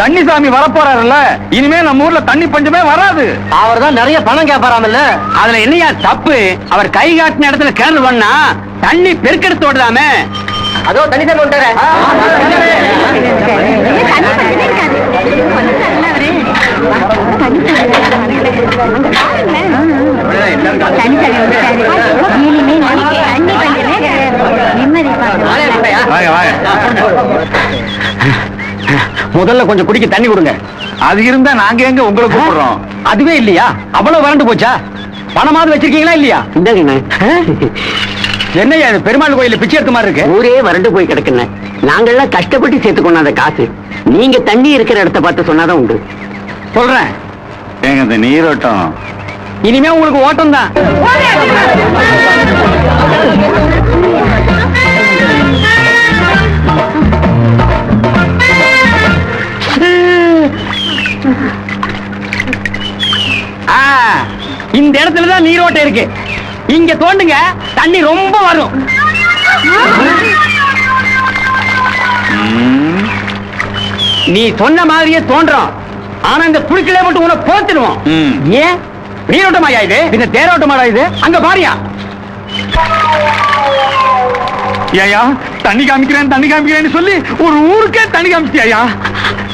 தண்ணி சாமி வரப்போறாருல்ல இனிமே நம்ம ஊர்ல தண்ணி பஞ்சமே வராது அவர் தான் நிறைய பணம் கேட்பாராமல்ல அதுல என்னையா தப்பு அவர் கை காட்டின இடத்துல கிணறு பண்ணா தண்ணி பெருக்கெடுத்து ஓடுதாமே அதோ தண்ணி தான் கொண்டு வாங்க வாங்க முதல்ல கொஞ்சம் குடிக்க தண்ணி கொடுங்க. அது இருந்தா நாங்க எங்க உங்களை கூப்பிடுறோம்? அதுவே இல்லையா? அவ்வளவு வறண்டு போச்சா? பணமாவது வச்சிருக்கீங்களா இல்லையா? இந்தாங்கண்ணே என்னய்யா இது? பெருமாள் கோயில பிச்சை எடுத்த மாதிரி இருக்கு. ஊரே வறண்டு போய் கிடக்குண்ணே. நாங்கெல்லாம் கஷ்டப்பட்டு சேர்த்து கொண்டாந்த காசு. நீங்க தண்ணி இருக்கிற இடத்த பார்த்து சொன்னாதான் உண்டு. சொல்றேன். ஏங்க இந்த நீரோட்டம். இனிமே உங்களுக்கு ஓட்டம் தான் இந்த இடத்துல தான் நீரோட்டம் இருக்கு. இங்க தோண்டுங்க தண்ணி ரொம்ப வரும். நீ சொன்ன மாதிரியே தோன்றோம். ஆனா இந்த புழுக்கிலே மட்டும் உன போத்துடுவோம். ஏன்? நீரோட்டமாயா இது? இந்த தேரோட்டமாடா இது? அங்க பாரியா. ஏயா தண்ணி காமிக்கிறேன் தண்ணி காமிக்கிறேன்னு சொல்லி ஒரு ஊருக்கே தண்ணி காமிச்சியா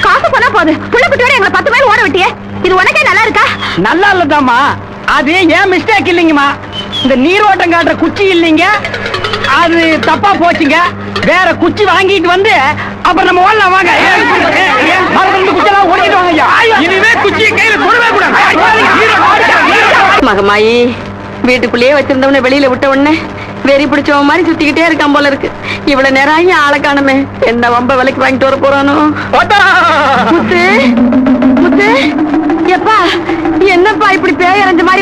காசு போனா போது புள்ள குட்டியோட எங்களை பத்து பேர் ஓட விட்டியே. இது உனக்கே நல்லா இருக்கா? நல்லா இல்லதாம்மா. அது ஏன் மிஸ்டேக் இல்லைங்கம்மா? இந்த நீரோட்டம் காட்டுற குச்சி இல்லைங்க. அது தப்பா போச்சுங்க. வேற குச்சி வாங்கிட்டு வந்து அப்புறம் நம்ம ஓடலாம் வாங்க. குச்சியெல்லாம் ஓடிட்டு வாங்க. இனிமே குச்சியை கையில தொடவே கூடாது. மகமாயி வீட்டுக்குள்ளேயே வச்சிருந்தவன வெளியில விட்ட உடனே வெறி பிடிச்சவன் மாதிரி சுத்திக்கிட்டே இருக்கான் போல இருக்கு. இவ்வளவு நேரம் ஆகி ஆளை காணுமே? என்ன வம்ப விலைக்கு வாங்கிட்டு வர போறானோ? முத்து முத்து.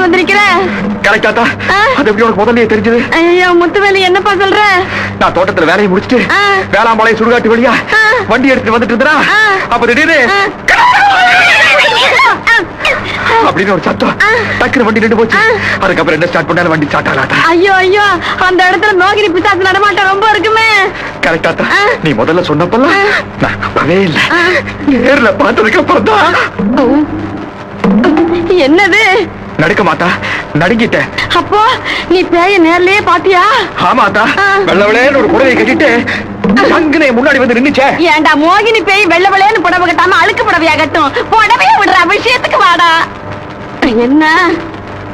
மாதிரி வந்திருக்கிற? கரெக்டாத்தா ஆ. அது எப்படி உனக்கு முதல்லயே தெரிஞ்சது? ஐயோ முத்துவேலி என்னப்பா சொல்ற? நான் தோட்டத்துல வேலையை முடிச்சிட்டு. வேளாமலை சுடுகாட்டு வழியா. வண்டி எடுத்துட்டு வந்துட்டு இருந்தா. அப்ப திடீர்னு. அப்படின்னு ஒரு சத்தம். டக்குனு வண்டி நின்று போச்சு. அதுக்கப்புறம் என்ன ஸ்டார்ட் பண்ணாலும் வண்டி ஸ்டார்ட் ஆகலாட்டா ஐயோ ஐயோ அந்த இடத்துல மோகினி பிசாசு நடமாட்டம் ரொம்ப இருக்குமே. கரெக்டாத்தா ஆ. நீ முதல்ல சொன்னப்பெல்லாம் நான் நம்பவே இல்ல. ஆ. நேர்ல பார்த்ததுக்கு அப்புறம் தான் என்னது? நடுக்க மாட்டா. நடுங்கிட்டேன் அப்போ நீ பேய நேர்லயே பாத்தியா? ஆமாத்தா. வெள்ள வெள்ளையன்னு ஒரு புடவை கட்டிட்டு சங்குனே முன்னாடி வந்து நின்னுச்சே. ஏண்டா மோகினி பேய் வெள்ள வெள்ளையன்னு புடவை கட்டாம அழுக்கு புடவையா கட்டும். புடவைய விடுற விஷயத்துக்கு வாடா. என்ன?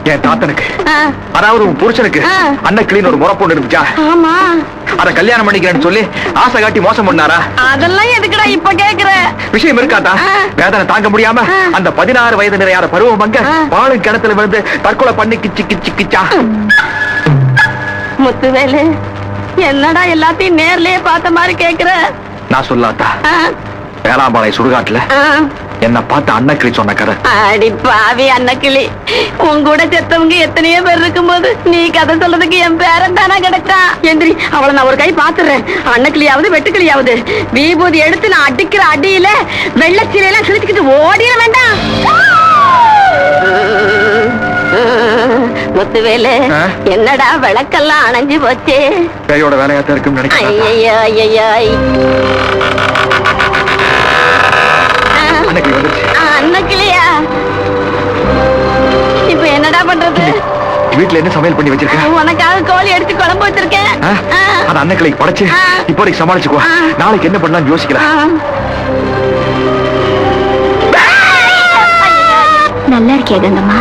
என் தாத்தனுக்கு. அதாவது உன் புருஷனுக்கு. கிளீன் ஒரு முறை பொண்ணு இருந்துச்சா ஆமா. அத கல்யாணம் பண்ணிக்கிறேன்னு சொல்லி ஆசை காட்டி மோசம் பண்ணாரா? அதெல்லாம் எதுக்குடா இப்ப கேக்குற? விஷயம் இருக்காதா. வேதனை தாங்க முடியாம. அந்த பதினாறு வயது நிறையாத பருவம் அங்க ஆ. பாலும் கிணத்துல விழுந்து தற்கொலை பண்ணி கிச்சு கிச்சு கிச்சா. முத்துவேலு என்னடா எல்லாத்தையும் நேர்லயே பார்த்த மாதிரி கேக்குற? நான் சொல்லாத்தா? ஆ, வேளாம்பாளைய சுடுகாட்டுல. என்ன பார்த்து அன்னக்கிளி சொன்ன கதை. அடி பாவி அன்னக்கிளி. உன் கூட செத்தவங்க எத்தனையோ பேர் இருக்கும்போது நீ கதை சொல்றதுக்கு என் பேரன் தானா கிடைச்சான். எந்திரி அவளை நான் ஒரு கை பாத்துறேன் அன்னக்கிளியாவது வெட்டுக்கிளியாவது. விபூதி எடுத்து நான் அடிக்கிற அடியில வெள்ளச்சீலையெல்லாம் கிழிச்சுக்கிட்டு ஓடிட வேண்டாம். முத்துவேலு? என்னடா விளக்கெல்லாம் அணைஞ்சு போச்சு? பேயோட வேலையாத்தான் இருக்குன்னு நினைக்கிறேன். ஐயையோ, ஐயையோ, ஐ. ஆ. அன்னக்கிளி வந்துருச்சு ஆ, அன்னக்கிளியா இப்ப என்னடா பண்றது? வீட்டுல என்ன சமையல் பண்ணி வச்சிருக்க? உனக்காக கோழி எடுத்து குழம்பு வச்சிருக்கேன். அது அன்னக்கிளைக்கு படைச்சு. இப்போதைக்கு சமாளிச்சுக்குவா. நாளைக்கு என்ன பண்ணலாம்னு ஆ. யோசிக்கலாம் நல்லா இருக்கியா கங்கம்மா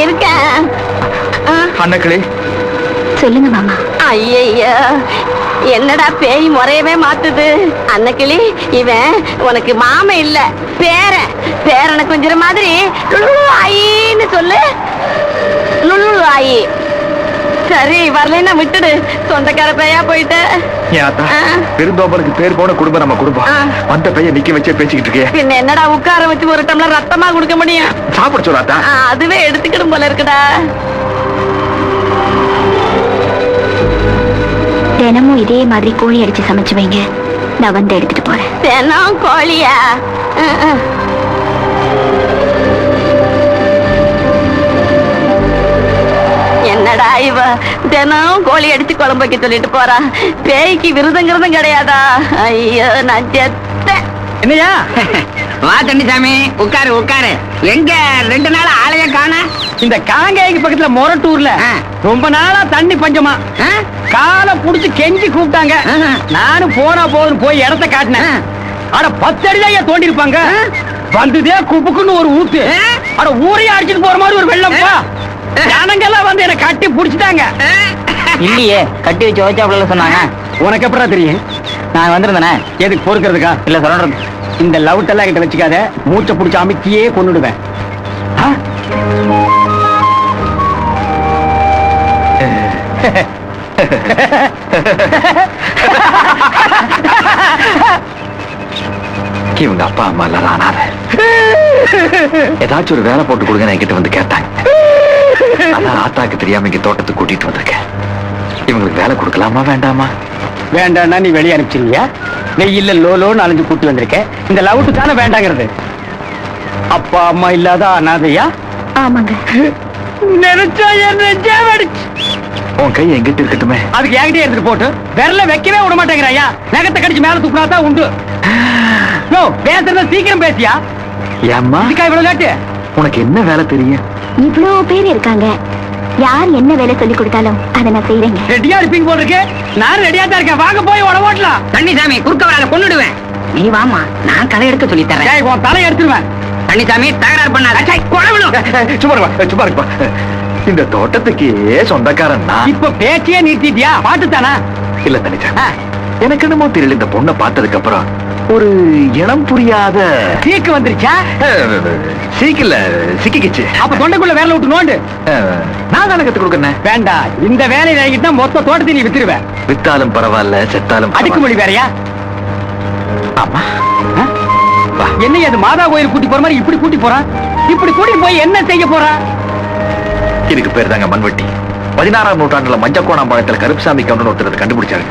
இருக்கேன் அன்னக்கிளி. சொல்லுங்க மாமா. ஐயய்யா என்னடா பேய் முறையவே மாத்துது அன்னக்கிளி இவன் உனக்கு மாம இல்ல பேர பேரனை கொஞ்சிற மாதிரி ஆயின்னு சொல்லு லுலு ஆயி சரி வரலன்னா விட்டுடு சொந்தக்கார பையா போயிட்டு பெருந்தோம்பலுக்கு பேர் போன குடும்பம் நம்ம குடும்பம் ஆ. அந்த பையன் நிக்க வச்சே பேசிக்கிட்டு இருக்கே பின்ன என்னடா உட்கார வச்சு ஒரு டம்ளர் ரத்தமா கொடுக்க முடியும் சாப்பிட சொல்லாத்தா அதுவே எடுத்துக்கிடும் போல இருக்குடா தினமும் இதே மாதிரி கோழி அடிச்சு சமைச்சு வைங்க. நான் வந்து எடுத்துட்டு போறேன். தினம் கோழியா. என்னடா இவ? தினம் கோழி அடிச்சு குழம்பு வைக்க சொல்லிட்டு போறா. பேய்க்கு விருதங்கிறதும் கிடையாதா? ஐயோ நான் செத்தேன். என்னையா? வா தண்ணிசாமி உட்காரு உட்காரு. எங்க ரெண்டு நாள் ஆளைய காண? இந்த காங்கேயக்கு பக்கத்துல மொரட்டூர்ல ஆ. ரொம்ப நாளா தண்ணி பஞ்சமா. காலை புடிச்சு கெஞ்சி கூப்பிட்டாங்க. நானும் போனா போதும் போய் இடத்த காட்டினேன். ஆ. அட பத்தடி தான் ஏன் தோண்டி இருப்பாங்க வந்ததே குப்புக்குன்னு ஒரு ஊத்து. ஆ. அட ஊரையே அடிச்சிட்டு போற மாதிரி ஒரு வெள்ளம்ப்பா. ஜனங்கெல்லாம் வந்து என்ன கட்டி புடிச்சிட்டாங்க. இல்லையே கட்டி வச்சு வச்சாப்புல சொன்னாங்க. உனக்கு எப்படா தெரியும்? நான் வந்திருந்தேனே. எதுக்கு பொறுக்கிறதுக்கா? இல்ல சொல்றது இந்த லவுட் எல்லாம் கிட்ட வச்சுக்காத. மூச்சை புடிச்சு அமைக்கியே கொன்னுடுவேன். ஆ? இவங்க அப்பா அம்மா எல்லாம் அனாதை ஏதாச்சும் ஒரு வேலை போட்டு கொடுங்க என்கிட்ட வந்து கேட்டாங்க. அதான் ஆத்தாக்கு தெரியாம இங்க தோட்டத்துக்கு கூட்டிட்டு வந்திருக்கேன். இவங்களுக்கு வேலை கொடுக்கலாமா வேண்டாமா? வேண்டாம்னா நீ வெளியே அனுப்பிச்சிருவியா? வெயில்ல லோ லோன்னு அலைஞ்சு கூட்டி வந்திருக்க இந்த லவுட்டு தானே வேண்டாங்கிறது? அப்பா அம்மா இல்லாத அனாதையா? ஆமாங்க. நினைச்சா என் நெஞ்சே வெடிச்சு. உன் கை எங்கிட்ட இருக்கட்டுமே. அதுக்கு என்கிட்டயே எடுத்துட்டு போட்டு விரல வைக்கவே விட மாட்டேங்கிறாயா நகத்தை கடிச்சு மேல தான் உண்டு. யோ பேசுறத சீக்கிரம் பேசியா? ஏம்மா? இதுக்கா இவ்வளவு லேட்டு உனக்கு என்ன வேலை தெரியும்? இவ்வளோ பேர் இருக்காங்க. யார் என்ன வேலை சொல்லி கொடுத்தாலும் அதை நான் செய்யறேங்க ரெடியா இருப்பீங்க போல இருக்கு. நான் ரெடியா தான் இருக்கேன். வாங்க போய் உட ஓட்டலாம். தண்ணிசாமி குறுக்க வராத கொன்னுடுவேன். நீ வாமா நான் களை எடுக்க சொல்லி தரேன் உன் தலையை எடுத்துருவேன். தண்ணிசாமி தகராறு பண்ணாத. கொலை விழும். சும்மா சும்மா இந்த தோட்டத்துக்கு சொந்தக்காரன் நான் இப்ப பேச்சையே நிறுத்திட்டியா? பாட்டுத்தானா இல்ல தனிச்சா. எனக்கு என்னமோ தெரியல இந்த பொண்ணை பார்த்ததுக்கு அப்புறம் ஒரு இனம் புரியாத சீக்கு வந்துருச்சா? சீக்கில சிக்கிக்கிச்சு. அப்ப தொண்டைக்குள்ள வேலை விட்டு நோண்டு. நான் தானே கத்து கொடுக்கறேன்? வேண்டாம் இந்த வேலையை வாங்கிட்டு மொத்த தோட்டத்தை நீ வித்துருவ. வித்தாலும் பரவாயில்ல செத்தாலும் அடுக்கு மொழி வேறையா? ஆமா. என்ன அது மாதா கோயில் கூட்டி போற மாதிரி இப்படி கூட்டி போறான் இப்படி கூட்டி போய் என்ன செய்ய போறான் இதுக்கு பேர் தாங்க மண்வெட்டி. பதினாறாம் நூற்றாண்டுல மஞ்சக்கோணாம்பாளையத்துல கருப்புசாமி கவுண்டர் ஒருத்தர் கண்டுபிடிச்சாரு.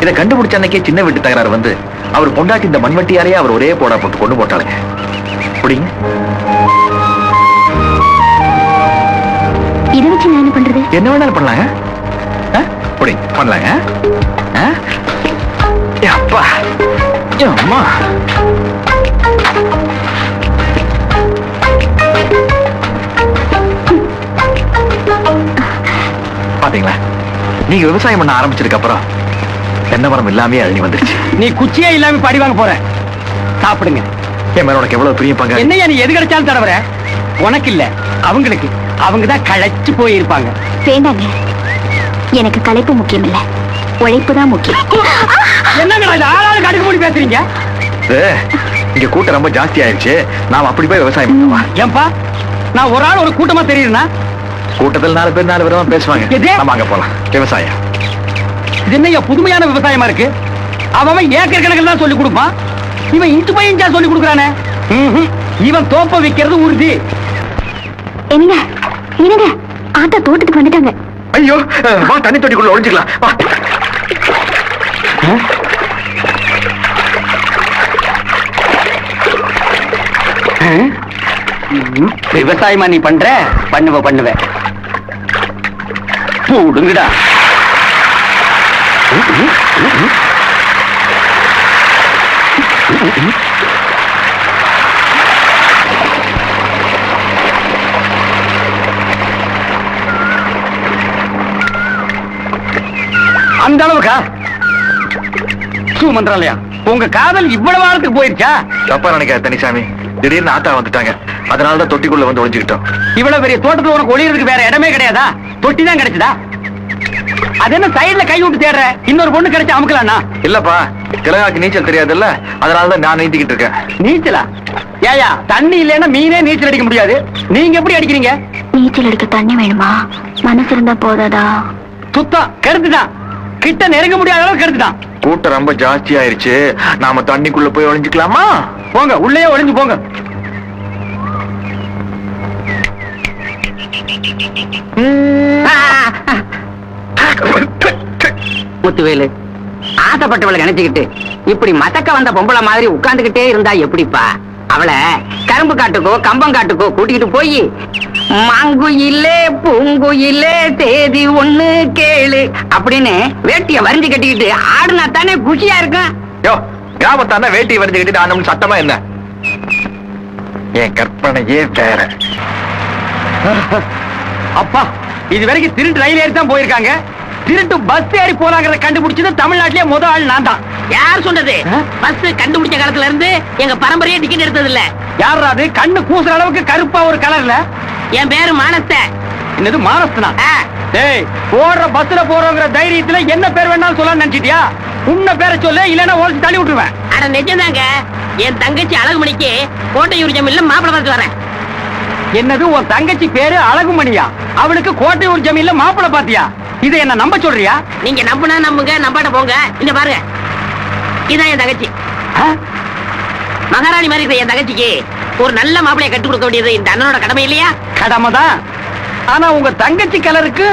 இதை கண்டுபிடிச்ச அன்னைக்கே சின்ன வீட்டு தகராறு வந்து அவர் பொண்டாட்டி இந்த மண்வெட்டியாலேயே அவர் ஒரே போடா போட்டு கொண்டு போட்டாளுங்க. புடிங்க இதை வச்சு நான் என்ன பண்றது? என்ன வேணாலும் பண்ணலாங்க? புடிங்க பண்ணலாங்க. அப்பா. அம்மா. பாத்தீங்களா? நீங்க விவசாயம் பண்ண ஆரம்பிச்சதுக்கு அப்புறம் தென்னை மரம் இல்லாமே அழிஞ்சு வந்துருச்சு. நீ குச்சியே இல்லாம படி வாங்க போற. சாப்பிடுங்க. என் மேல உனக்கு எவ்வளவு பிரிய பங்கு என்னையா நீ எது கிடைச்சாலும் தடவர உனக்கு இல்ல அவங்களுக்கு. அவங்க தான் களைச்சு போயிருப்பாங்க. வேண்டாங்க. எனக்கு களைப்பு முக்கியம் இல்ல உழைப்பு தான் முக்கியம். என்னங்கடா இது ஆளாளுக்கு அடுக்கு மூடி பேசுறீங்க? இங்க கூட்டம் ரொம்ப ஜாஸ்தி ஆயிடுச்சு. நாம அப்படி போய் விவசாயம் பண்ணுவா ஏன்பா? நான் ஒரு ஆள் ஒரு கூட்டமா தெரியுறேன்னா கூட்டத்தில் நாலு பேர் நாலு விதமா பேசுவாங்க? நம்ம அங்க போலாம். விவசாயம். இது என்னய்யா புதுமையான விவசாயமா இருக்கு? அவன் ஏக்கர் கணக்கில் தான் சொல்லி கொடுப்பான். இவன் இன்ச்சு பை இன்ச்சா சொல்லி கொடுக்குறானே. இவன் தோப்ப விக்கிறது உறுதி. என்னங்க? என்னங்க? ஆத்தா தோட்டத்துக்கு வந்துட்டாங்க. ஐயோ வா தண்ணி தொட்டிக்குள்ள ஒளிஞ்சுக்கலாம். வா. விவசாயமா நீ பண்ற? பண்ணுவ பண்ணுவ. பூடுங்கடா அந்த அளவுக்கா? சூமந்திராலயா உங்க காதல் இவ்வளவு ஆழத்துக்கு போயிருச்சா? தப்பா நினைக்காத தனிசாமி. திடீர்னு ஆத்தா வந்துட்டாங்க. அதனாலதான் தொட்டிக்குள்ள வந்து ஒளிஞ்சுக்கிட்டோம். இவ்வளவு பெரிய தோட்டத்துல உனக்கு ஒளியறதுக்கு வேற இடமே கிடையாதா? தான் கிடைச்சதா? அது என்ன சைடுல கை விட்டு தேடுற? இன்னொரு பொண்ணு கிடைச்சு அமுக்கலாம்னா? இல்லப்பா திலகாக்கு நீச்சல் தெரியாதுல்ல? அதனாலதான் நான் நீந்திக்கிட்டு இருக்கேன். நீச்சலா? ஏயா தண்ணி இல்லைன்னா மீனே நீச்சல் அடிக்க முடியாது. நீங்க எப்படி அடிக்கிறீங்க? நீச்சல் அடிக்க தண்ணி வேணுமா? மனசு இருந்தா போதாதா? சுத்தம் கருத்துதான் கிட்ட நெருங்க முடியாத அளவுக்கு கருத்துதான் கூட்டம் ரொம்ப ஜாஸ்தி ஆயிருச்சு நாம தண்ணிக்குள்ள போய் ஒளிஞ்சுக்கலாமா? போங்க உள்ளேயே ஒளிஞ்சு போங்க. முத்துவேலு ஆசைப்பட்டவளை நினைச்சுக்கிட்டு இப்படி மதக்க வந்த பொம்பளை மாதிரி உட்கார்ந்துகிட்டே இருந்தா எப்படிப்பா? அவளை கரும்பு காட்டுக்கோ கம்பம் காட்டுக்கோ கூட்டிக்கிட்டு போய் மாங்குயிலே பூங்குயிலே தேதி ஒண்ணு கேளு அப்படின்னு வேட்டிய வரைஞ்சு கட்டிக்கிட்டு ஆடுனா தானே குஷியா இருக்கும் யோ கிராமத்தான வேட்டி வரைஞ்சுக்கிட்டு நான் சட்டமா என்ன? என் கற்பனையே வேற. அப்பா இது வரைக்கும் திருட்டு ரயில் ஏறி தான் போயிருக்காங்க. திருட்டு பஸ் ஏறி போறாங்கிறத கண்டுபிடிச்சது தமிழ்நாட்டிலே முதல் ஆள் நான் தான். யார் சொன்னது? பஸ் கண்டுபிடிச்ச காலத்துல இருந்து எங்க பரம்பரையே டிக்கெட் எடுத்தது இல்ல. யாரா அது? கண்ணு கூசுற அளவுக்கு கருப்பா ஒரு கலர்ல என் பேரு மானஸ்த என்னது மானஸ்தனா டேய் போடுற பஸ்ல போறோங்கிற தைரியத்துல என்ன பேர் வேணாலும் சொல்லலாம் நினைச்சிட்டியா? உன்ன பேரை சொல்லு இல்லன்னா ஓடிச்சு தள்ளி விட்டுருவேன். அட நிஜம்தாங்க என் தங்கச்சி அழகுமணிக்கு கோட்டையூர் ஜமீன்ல மாப்பிள பார்த்து வரேன். என்னது உன் தங்கச்சி பேரு அழகுமணியா? அவளுக்கு கோட்டையூர் ஜமீன்ல மாப்பிளை பாத்தியா? இதை என்ன நம்ப சொல்றியா? நீங்க நம்புனா நம்புங்க நம்பாட்ட போங்க. இந்த பாருங்க. இதான் என் தங்கச்சி? மகாராணி மாதிரி இருக்கிற என் தங்கச்சிக்கு ஒரு நல்ல மாப்பிளைய கட்டி கொடுக்க வேண்டியது இந்த அண்ணனோட கடமை இல்லையா? கடமை தான் ஆனா உங்க தங்கச்சி கலருக்கு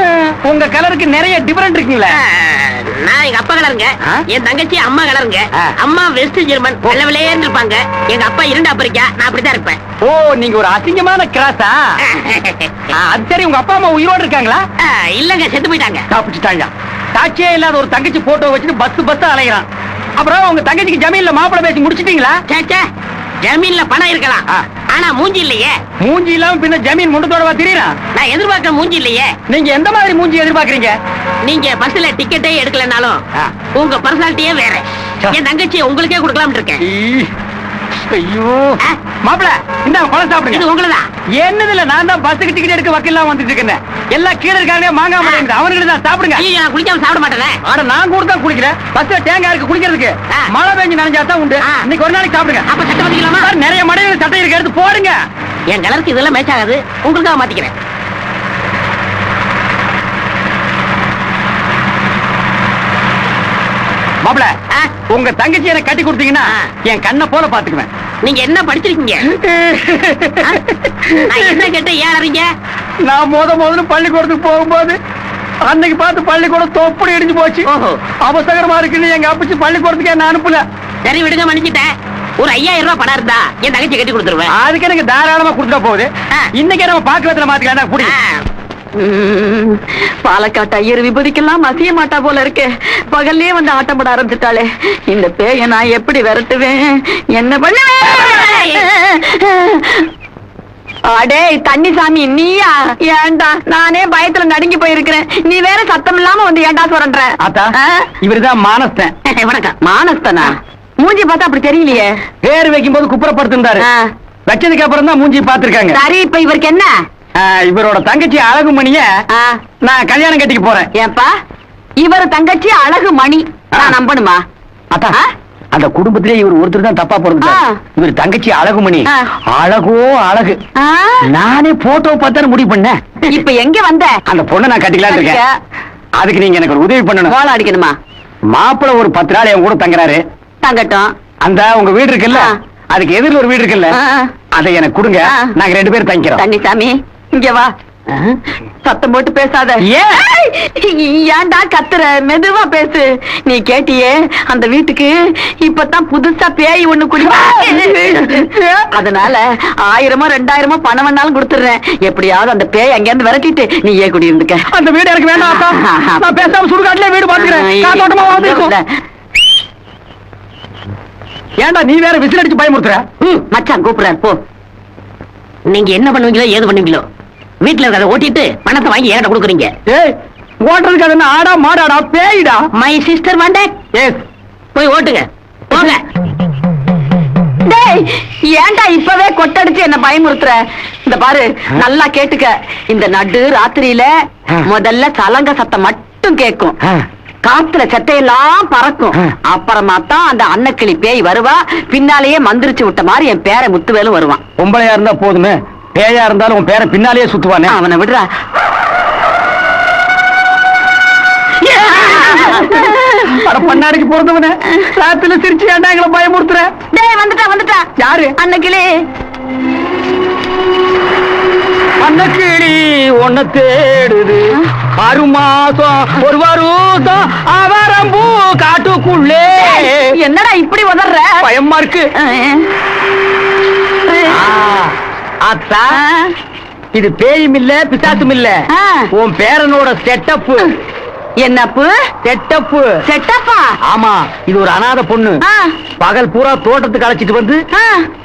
உங்க கலருக்கு நிறைய டிஃபரெண்ட் இருக்குங்களே. நான் எங்க அப்பா கலருங்க? என் தங்கச்சி அம்மா கலருங்க. அம்மா வெஸ்ட் ஜெர்மன் வெள்ள இருப்பாங்க எங்க அப்பா இரண்டு அப்பரிக்கா நான் அப்படித்தான் இருப்பேன். ஓ நீங்க ஒரு அசிங்கமான கிராஸா அது சரி உங்க அப்பா அம்மா உயிரோடு இருக்காங்களா? இல்லங்க செத்து போயிட்டாங்க. தப்பிச்சுட்டாங்க. சாட்சியே இல்லாத ஒரு தங்கச்சி போட்டோ வச்சுட்டு பஸ் பஸ் அலைகிறான் அப்புறம் உங்க தங்கச்சிக்கு ஜமீன்ல மாப்பிளை பேசி முடிச்சிட்டீங்களா? ச்சே, ச்சே, ஜமீன்ல பணம் இருக்கலாம். ஆனா மூஞ்சி இல்லையே. மூஞ்சி இல்லாம பின்ன ஜமீன் முண்டத்தோடவா தெரியறான் நான் எதிர்பார்க்கிற மூஞ்சி இல்லையே. நீங்க எந்த மாதிரி மூஞ்சி எதிர்பார்க்கறீங்க? நீங்க பஸ்ல டிக்கெட்டே எடுக்கலனாலும். உங்க பர்சனாலிட்டியே வேற. என் தங்கச்சி உங்களுக்கே கொடுக்கலாம்னு இருக்கேன். ஐயோ. மாப்பிள இந்த பழம் சாப்பிடுங்க. உங்களதான் என்னதுல நான் தான் பஸ்ஸுக்கு டிக்கெட் எடுக்க வக்கீல்லாம் வந்துட்டு இருக்கேன் எல்லாம் கீழே இருக்காங்க மாங்காய் மாட்டேங்குது அவனுக்கு தான் சாப்பிடுங்க. ஐயோ குளிக்காம சாப்பிட மாட்டேன். ஆனா நான் கூட தான் குளிக்கிறேன். பஸ்ல தேங்காய் இருக்கு குளிக்கிறதுக்கு. மழை பெஞ்சு நனைஞ்சா தான் உண்டு. இன்னைக்கு ஒரு நாளைக்கு சாப்பிடுங்க. அப்ப சட்டை மாத்திக்கலாமா? நிறைய மடையில் சட்டை இருக்கு எடுத்து போடுங்க. என் கலருக்கு இதெல்லாம் மேட்ச் ஆகாது. உங்களுக்காக மாத்திக்கிறேன். மாப்பிள உங்க தங்கச்சி எனக்கு கட்டி கொடுத்தீங்கன்னா. என் கண்ணை போல பாத்துக்குவேன் நீங்க என்ன படிச்சிருக்கீங்க? நான் என்ன கேட்டேன் ஏன் அறிங்க நான் முத முதல்ல பள்ளிக்கூடத்துக்கு போகும்போது அன்னைக்கு பார்த்து பள்ளிக்கூடம் தொப்புடி இடிஞ்சு போச்சு. அவசரமா இருக்குன்னு எங்க அப்பச்சி பள்ளிக்கூடத்துக்கு என்ன அனுப்பல. சரி விடுங்க மன்னிச்சிட்டேன். ஒரு ஐயாயிரம் ரூபாய் பணம் இருந்தா என் தங்கச்சி கட்டி கொடுத்துருவேன். அதுக்கு எனக்கு தாராளமா கொடுத்துட்டா போகுது. இன்னைக்கே நம்ம பாக்குறதுல மாத்திக்கலாம் குடி. பாலக்காட்டு ஐயர் விபதிக்கெல்லாம் மசிய மாட்டா போல இருக்கே. பகல்லே வந்து ஆட்டம் போட ஆரம்பிச்சுட்டாளே. இந்த பேய நான் எப்படி விரட்டுவேன்? என்ன பண்ணுவேன்? அடே தண்ணி சாமி நீயா? ஏன்டா நானே பயத்துல நடுங்கி போயிருக்கிறேன். நீ வேற சத்தம் இல்லாம வந்து ஏன்டா சொல்ற ஆத்தா இவருதான் மானஸ்தன். வணக்கம். மானஸ்தனா? மூஞ்சி பார்த்தா அப்படி தெரியலையே. பேர் வைக்கும் போது குப்புறப்படுத்திருந்தாரு. வச்சதுக்கு அப்புறம் தான் மூஞ்சி பாத்திருக்காங்க சரி இப்ப இவருக்கு என்ன? இவரோட தங்கச்சி அழகுமணிய நான் கல்யாணம் கட்டிக்க போறேன். ஏன்பா? இவர் தங்கச்சி அழகு மணி நான் நம்பணுமா? அத்தா ஆ? அந்த குடும்பத்திலே இவர் ஒருத்தர் தான் தப்பா பிறந்தார் ஆ. இவர் தங்கச்சி அழகுமணி. அழகோ அழகு? நானே போட்டோ பார்த்தா முடிவு பண்ணேன். இப்ப எங்க வந்த? அந்த பொண்ணை நான் கட்டிக்கலாம் இருக்கேன். அதுக்கு நீங்க எனக்கு ஒரு உதவி பண்ணணும். கோலம் அடிக்கணுமா? மாப்பிள்ளை ஒரு பத்து நாள் என் கூட தங்குறாரு. தங்கட்டும். அந்த உங்க வீடு இருக்குல்ல. அதுக்கு எதிரில் ஒரு வீடு இருக்குல்ல. அதை எனக்கு கொடுங்க. நாங்க ரெண்டு பேரும் தங்கிக்கிறோம். தண்ணி சாமி இங்க வா. சத்தம் போட்டு பேசாத. ஏன்டா கத்துற? மெதுவா பேசு. நீ கேட்டியே அந்த வீட்டுக்கு இப்பதான் புதுசா பேய் ஒண்ணு குடி அதனால ஆயிரமோ ரெண்டாயிரமோ பணம் வேணாலும் கொடுத்துடுறேன். எப்படியாவது அந்த பேய் அங்கேருந்து விரட்டிட்டு நீ ஏன் குடி இருந்துக்க. அந்த வீடு எனக்கு வேண்டாம் பேசாம சுடுகாட்டுல வீடு பாத்துக்கிறேன் ஏன்டா நீ வேற விசில் அடிச்சு பயமுறுத்துற? மச்சான் கூப்பிடுறாரு போ. நீங்க என்ன பண்ணுவீங்களோ ஏது பண்ணுவீங்களோ? வீட்டுல இருக்கிறத ஓட்டிட்டு பணத்தை வாங்கி என்கிட்ட கொடுக்குறீங்க. ஏய் ஓட்டுறதுக்கு அது என்ன ஆடா மாடாடா பேய்டா? மை சிஸ்டர் வாண்டே எஸ் போய் ஓட்டுங்க. போங்க டேய் ஏன்டா இப்பவே கொட்டடிச்சு என்ன பயமுறுத்துற? இந்த பாரு நல்லா கேட்டுக்க. இந்த நடு ராத்திரியில. முதல்ல சலங்க சத்தம் மட்டும் கேட்கும் ஆ. காத்துல செட்டையெல்லாம் பறக்கும். அப்புறமா தான் அந்த அன்னக்கிளி பேய் வருவா. பின்னாலேயே மந்திரிச்சு விட்ட மாதிரி என் பேரை முத்துவேலும் வருவான். பொம்பளையா இருந்தா போதுமே. பேயா இருந்தாலும் உன் பேரை பின்னாலேயே சுத்துவானே? அவனை விடுறா. பண்ணாடிக்கு பிறந்தவனே ராத்திரில சிரிச்சு ஏன்டா எங்களை பயமுறுத்துற? டேய் வந்துட்டா வந்துட்டா. யாரு? அன்னக்கிளி அன்னக்கிளி ஒன்ன தேடுது. ஆறு மாசம் ஒரு வருஷம் அவரம்பூ காட்டுக்குள்ளே. என்னடா இப்படி உதற பயமா இருக்கு. ஆ, அத்தா இது பேயும் இல்ல பிசாசும் இல்ல. உன் பேரனோட செட்டப் என்னப்பு? செட்டப்பு. செட்டப்பா? ஆமா இது ஒரு அனாதை பொண்ணு. பகல் பூரா தோட்டத்துக்கு அழைச்சிட்டு வந்து.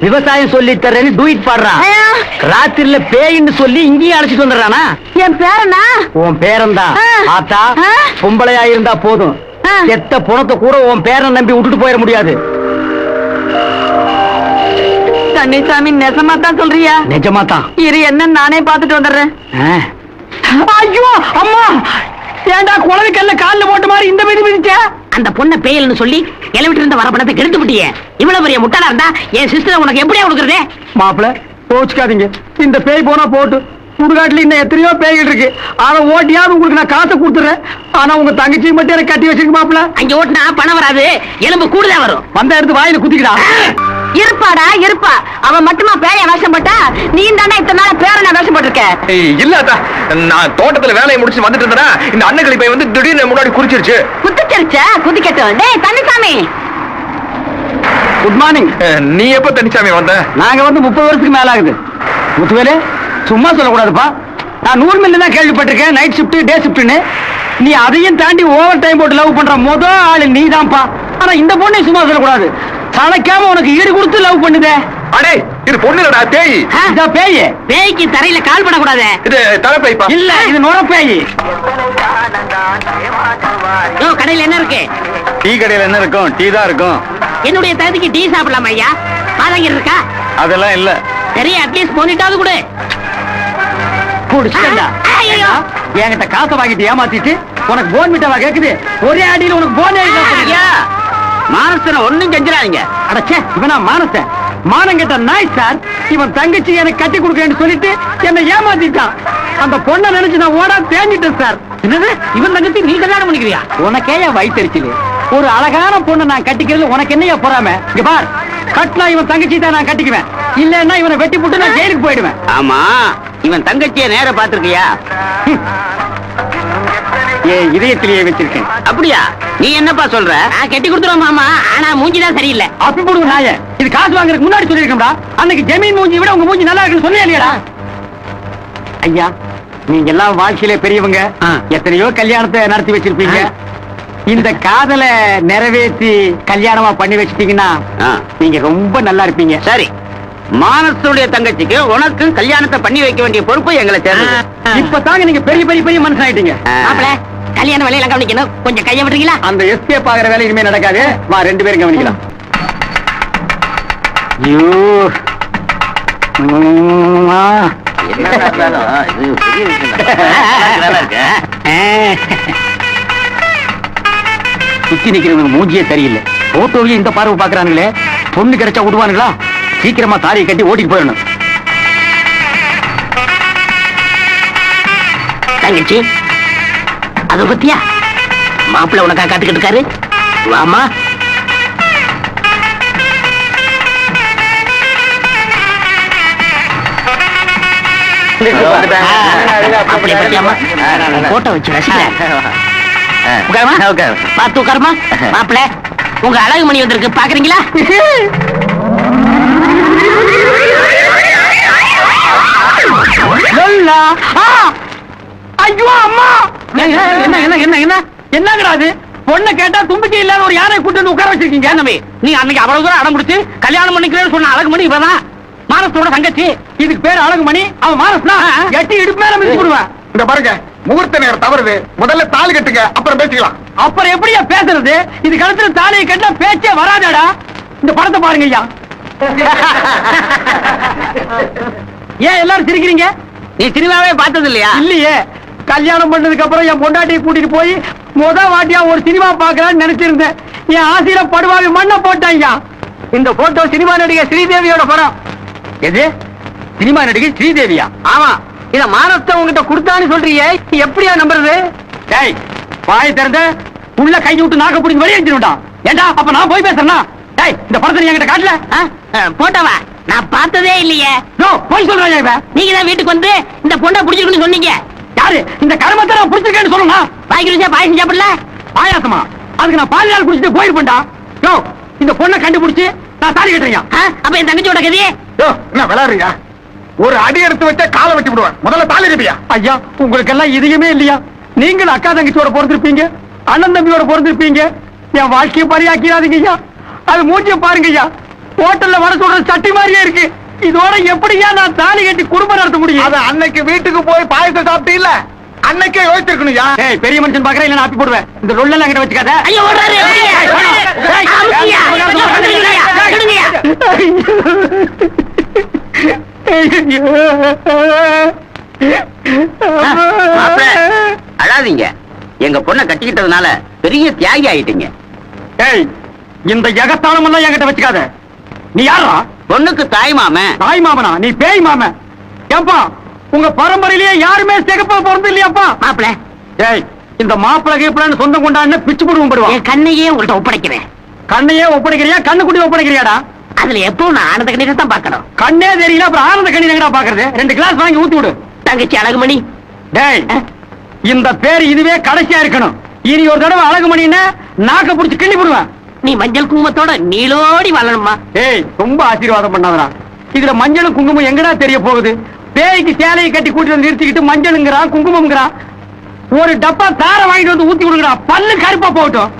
விவசாயம் சொல்லி தரேன்னு டூயிட் பாடுறான் ஐயா, ராத்திரில பேயின்னு சொல்லி இங்கேயும் அழைச்சிட்டு வந்துடுறானா? என் பேரனா? உன் பேரன்தான் ஆ. ஆத்தா. பொம்பளையா இருந்தா போதும். செத்த புணத்தை கூட உன் பேரன் நம்பி விட்டுட்டு போயிட முடியாது. கன்னிசாமி நெசமா தான் சொல்றியா? நிஜமா தான் இரு என்ன நானே பாத்துட்டு வந்துடுறேன். ஐயோ அம்மா! ஏன்டா குழந்தை கல்ல கால்ல போட்ட மாதிரி இந்த மீது மிதிச்ச? அந்த பொண்ணை பேயல்னு சொல்லி கிளவிட்டு இருந்த வர பணத்தை கெடுத்து விட்டியே. இவ்வளவு பெரிய முட்டாளா இருந்தா என் சிஸ்டர் உனக்கு எப்படியா கொடுக்குறது? மாப்பிள கோச்சுக்காதீங்க. இந்த பேய் போனா போட்டு. சுடுகாட்டுல இன்னும் எத்தனையோ பேய்கள் இருக்கு. ஆனா ஓட்டியாவது உங்களுக்கு நான் காசை கொடுத்துறேன். ஆனா உங்க தங்கச்சி மட்டும் எனக்கு கட்டி வச்சிருக்க மாப்பிள. அங்க ஓட்டுனா பணம் வராது. எலும்பு கூடுதா வரும். வந்த எடுத்து வாயில குத்திக்கிடா. இருப்பாடா இருப்பா. அவன் மட்டுமா பேய வேஷம் போட்டா? நீ தானே இத்தனை நாள் பேரனை வேஷம் போட்டிருக்க. ஏய், இல்ல அத்தா. நான் தோட்டத்துல வேலையை முடிச்சு வந்துட்டு இருந்தேன்னா இந்த அன்னக்கிளி பை வந்து திடீர்னு முன்னாடி குறிச்சிருச்சு குத்துச்சரிச்ச? குதிக்கட்டும். டேய் தண்ணிசாமி குட் மார்னிங் நீ எப்ப தனிச்சாமி வந்த? நாங்க வந்து முப்பது வருஷத்துக்கு மேல ஆகுது முத்துவேலு சும்மா சொல்லக்கூடாதுப்பா. நான் நூறு மில்லு தான் கேள்விப்பட்டிருக்கேன். நைட் ஷிஃப்ட் டே ஷிஃப்ட்னு நீ அதையும் தாண்டி ஓவர் டைம் போட்டு லவ் பண்ற முத ஆளு நீதான்ப்பா. ஆனா இந்த பொண்ணை சும்மா சொல்லக்கூடாது. சளைக்காம உனக்கு ஈடு கொடுத்து லவ் பண்ணுதே. அடே இது பொண்ணு இல்லடா பேய் இதா பேய். பேய்க்கு தரையில கால் படக்கூடாது. இது தலைப்பைப்பா இல்ல இது நுர பேய் யோ கடையில என்ன இருக்கு? டீ கடையில என்ன இருக்கும்? டீ தான் இருக்கும். என்னுடைய தகுதிக்கு டீ சாப்பிடலாமா ஐயா? பாதங்கர் இருக்கா? அதெல்லாம் இல்ல. சரி அட்லீஸ்ட் போனிட்டாவது கொடு. என்கிட்ட காசை வாங்கிட்டு ஏமாத்திட்டு உனக்கு போன் மிட்டாவா கேக்குது. ஒரே அடியில உனக்கு போன் ஐயா. மானசனை ஒண்ணும் செஞ்சிடாதீங்க அடச்சே இவனா மானசன். மானம் கெட்ட நாய் சார். இவன் தங்கச்சி எனக்கு கட்டி கொடுக்கறேன்னு சொல்லிட்டு என்னை ஏமாத்திட்டான். அந்த பொண்ணை நினைச்சு நான் ஓடா தேஞ்சிட்டேன் சார். என்னது? இவன் தங்கச்சி நீ கல்யாணம் பண்ணிக்கிறியா? உனக்கே என் வயிற்றுச்சிலே ஒரு அழகான பொண்ணை நான் கட்டிக்கிறது உனக்கு என்னையா பொறாம? இங்க பார். கட்டினா இவன் தங்கச்சி தான் நான் கட்டிக்குவேன். இல்லன்னா இவனை வெட்டி போட்டு நான் ஜெயிலுக்கு போயிடுவேன். ஆமா. இவன் தங்கச்சிய நேர பாத்திருக்கியா என் இதயத்திலேயே வச்சிருக்கேன் அப்படியா? நீ என்னப்பா சொல்ற? நான் கட்டி கொடுத்துருவோம் மாமா. ஆனா மூஞ்சிதான் சரியில்லை. அப்படி போடுவோம் நாய. இது காசு வாங்குறதுக்கு முன்னாடி சொல்லிருக்கோம்டா அன்னைக்கு ஜமீன் மூஞ்சி விட உங்க மூஞ்சி நல்லா இருக்குன்னு சொன்னே இல்லையா ஐயா நீங்க எல்லாம் வாழ்க்கையில பெரியவங்க. எத்தனையோ கல்யாணத்தை நடத்தி வச்சிருப்பீங்க. இந்த காதலை நிறைவேற்றி கல்யாணமா பண்ணி வச்சிட்டீங்கன்னா. நீங்க ரொம்ப நல்லா இருப்பீங்க. சரி. மானசனுடைய தங்கச்சிக்கு உனக்கும் கல்யாணத்தை பண்ணி வைக்க வேண்டிய பொறுப்பு எங்களை சேர்ந்தது இப்ப தாங்க நீங்க பெரிய பெரிய பெரிய மனுஷன் ஆயிட்டீங்க கல்யாண வேலையெல்லாம் கவனிக்கணும். கொஞ்சம் கைய விட்டுறீங்களா அந்த எஸ்கேப் ஆகிற வேலை இனிமே நடக்காது. வா ரெண்டு பேரும் கவனிக்கலாம். ஐயோ. சுத்தி நிக்கிறவங்க மூஞ்சியே சரியில்லை. போட்டோவையும் இந்த பார்வை பாக்குறானுங்களே பொண்ணு கிடைச்சா விடுவானுங்களா? சீக்கிரமா தாலியை கட்டி ஓட்டிட்டு போயிடணும். தங்கச்சி அது பத்தியா? மாப்பிள்ள உனக்கா காத்துக்கிட்டு இருக்காரு? வாமா போட்டோ வச்சு ரசிக்கிறேன். உட்காருமா? பார்த்து உட்காருமா? மாப்பிள்ள உங்க அழகு மணி வந்திருக்கு. பாக்குறீங்களா! ஐயோ அம்மா. என்ன என்ன என்ன என்ன என்னங்கடா அது பொண்ணை கேட்டா தும்பிக்கை இல்லாத ஒரு யானை கூட்டு வந்து உட்கார வச்சிருக்கீங்க? தம்பி நீ அன்னைக்கு அவ்வளவு தூரம் அடம் பிடிச்சு கல்யாணம் பண்ணிக்கிறேன்னு சொன்ன அழகு மணி இவதான் மானசத்தோட தங்கச்சி. இதுக்கு பேர் அழகுமணி அவன் மானஸ்னா எட்டி இடுப்பு மேல மிதிச்சு விடுவேன் இந்த பாருங்க முகூர்த்த நேரம் தவறுது. முதல்ல தாலி கட்டுங்க அப்புறம் பேசிக்கலாம். அப்புறம் எப்படியா பேசுறது? இது கழுத்துல தாலியை கட்டினா பேச்சே வராதேடா. இந்த படத்தை பாருங்க ஐயா. ஏன் எல்லாரும் சிரிக்கிறீங்க? நீ சினிமாவே பார்த்தது இல்லையா இல்லையே. கல்யாணம் பண்ணதுக்கு அப்புறம் என் பொண்டாட்டியை கூட்டிட்டு போய் முத வாட்டியா ஒரு சினிமா பார்க்கலாம்னு நினைச்சிருந்தேன். என் ஆசையில படுவாவி மண்ணை போட்டாங்க இந்த போட்டோ சினிமா நடிகை ஸ்ரீதேவியோட படம். எது? சினிமா நடிகை ஸ்ரீதேவியா? ஆமா. இத மானத்தை உங்ககிட்ட கொடுத்தான்னு சொல்றியே. எப்படியா நம்புறது? டேய் வாயை திறந்த உள்ள கை விட்டு நாக்க பிடிச்சி வெளியே வச்சிருட்டா ஏண்டா அப்ப நான் போய் பேசுறேன்னா? டேய் இந்த படத்தை நீ என்கிட்ட காட்டல? போட்டவா? நான் பார்த்ததே இல்லையே. போய் சொல்றாங்க இவன். நீங்க தான் வீட்டுக்கு வந்து இந்த பொண்ணை பிடிச்சிருக்குன்னு சொன்னீங்க. யாரு? இந்த கருமத்தை நான் பிடிச்சிருக்கேன்னு சொல்லணும் பாய்க்கு ருசியா பாயசம் சாப்பிடல? பாயாசமா? அதுக்கு நான் பால் நாள் குடிச்சிட்டு போயிருப்பேன்டா யோ இந்த பொண்ணை கண்டுபிடிச்சு நான் தாலி கட்டுறேன் ஆ, அப்ப என் தங்கச்சியோட கதையே? என்ன விளையாடுறியா ஒரு அடி எடுத்து வச்சா காலை வெட்டி விடுவேன். முதல்ல தாலி கட்டியா ஐயா உங்களுக்கு எல்லாம் இதயமே இல்லையா? நீங்களும் அக்கா தங்கச்சியோட பிறந்திருப்பீங்க அண்ணன் தம்பியோட பிறந்திருப்பீங்க. என் வாழ்க்கையை பரியாக்கிறாதீங்க ஐயா. அது மூஞ்சிய பாருங்க ஐயா. ஹோட்டல்ல வர சொல்ற சட்டி மாதிரியே இருக்கு. இதோட எப்படியா நான் தாலி கட்டி குடும்பம் நடத்த முடியும் அது அன்னைக்கு வீட்டுக்கு போய் பாயசம் சாப்பிட்டு இல்ல அன்னைக்கே யோசிச்சிருக்கணும்யா ஏய் பெரிய மனுஷன் பாக்குறேன் இல்ல நான் ஆப்பி போடுவேன் இந்த ரொல்லெல்லாம் அங்கிட்ட வச்சுக்காத ஐயோ, ஓடுறாரு, அழாதீங்க எங்க பொண்ணை கட்டிக்கிட்டதுனால பெரிய தியாகி ஆயிட்டீங்க ஏய் இந்த எகத்தாளம் எல்லாம் என்கிட்ட வச்சுக்காத நீ யாரா பொண்ணுக்கு தாய் மாமன் தாய் மாமனா? நீ பேய் மாமன் ஏப்பா உங்க பரம்பரையிலேயே யாருமே சிகப்பா பிறந்து இல்லையாப்பா? மாப்பிள. ஏய் இந்த மாப்பிளை கீப்பிளன்னு சொந்தம் கொண்டான்னு பிச்சு போடுவோம் படுவா. என் கண்ணையே உங்கள்ட்ட ஒப்படைக்கிறேன். கண்ணையே ஒப்படைக்கிறியா? கண்ணு குட்டி ஒப்படைக்கிறியாடா? அதுல எப்பவும் நான் ஆனந்த கண்ணீரை தான் பார்க்கணும். கண்ணே தெரியல அப்புறம் ஆனந்த கண்ணி எங்கடா பாக்குறது ரெண்டு கிளாஸ் வாங்கி ஊத்தி விடு. தங்கச்சி அழகுமணி. டேய் இந்த பேர் இதுவே கடைசியா இருக்கணும். இனி ஒரு தடவை அழகுமணின்னு நாக்க புடிச்சு கிள்ளி போடுவேன். நீ மஞ்சள் குங்குமத்தோட நீளோடி வாழணுமா ஏய் ரொம்ப ஆசீர்வாதம் பண்ணாதடா. இதுல மஞ்சளும் குங்குமம் எங்கடா தெரிய போகுது? பேய்க்கு சேலையை கட்டி கூட்டிட்டு வந்து நிறுத்திக்கிட்டு மஞ்சளுங்கிறான் குங்குமம்ங்கிறான். ஒரு டப்பா தார வாங்கிட்டு வந்து ஊத்தி கொடுங்கடா. பல்லு கருப்பா போகட்டும்.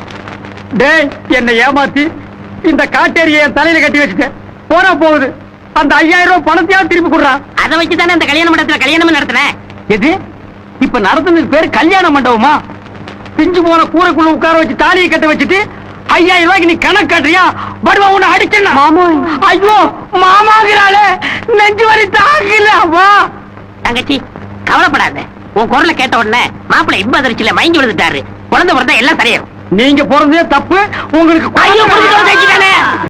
டேய் என்னை ஏமாத்தி இந்த காட்டேரியை என் தலையில கட்டி வச்சுட்டேன். போனா போகுது. அந்த ஐயாயிரம் ரூபாய் பணத்தையாவது திருப்பி கொடுறான் அதை வச்சு தானே இந்த கல்யாண மண்டபத்துல கல்யாணம் நடத்துறேன் எது? இப்ப நடத்துனது பேரு கல்யாண மண்டபமா? பிஞ்சு போன கூரைக்குள்ள உட்கார வச்சு தாலியை கட்ட வச்சுட்டு ஐயாயிரம் ரூபாய்க்கு நீ கணக்கு காட்டுறியா? படுவா உன்னை அடிச்சா மாமா. ஐயோ மாமாங்கிறாளே நெஞ்சு வரி தாக்கல வா. தங்கச்சி கவலைப்படாத. உன் குரலை கேட்ட உடனே மாப்பிள்ளை இன்ப அதிர்ச்சியில மயங்கி விழுந்துட்டாரு. குழந்தை பிறந்தா எல்லாம் சரியாகும் நீங்க பிறந்ததே தப்பு. உங்களுக்கு